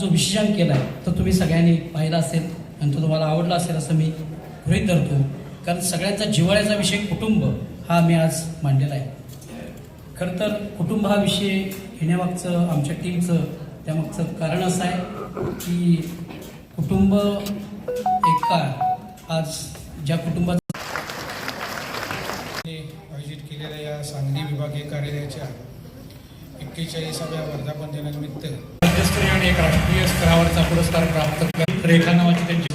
जो विश्लेषण केला आहे तर तुम्ही सगळ्यांनी पाहिला असेल आणि तो तुम्हाला आवडला असेल असं मी गृहित धरतो. कारण सगळ्यांचा जिवाळ्याचा विषय कुटुंब हा मी आज मांडलेला आहे. खरं तर कुटुंब हा विषय घेण्यामागचं आमच्या टीमचं त्यामागचं कारण असं आहे की कुटुंब एक काळ आज ज्या कुटुंबात आयोजित केलेल्या या सांगली विभागीय कार्यालयाच्या एक्केचाळीसाव्या वर्धापन दिनानिमित्त राज्यस्तरीय आणि एक राष्ट्रीय स्तरावरचा पुरस्कार प्राप्त केला. रेखा नावाची त्यांची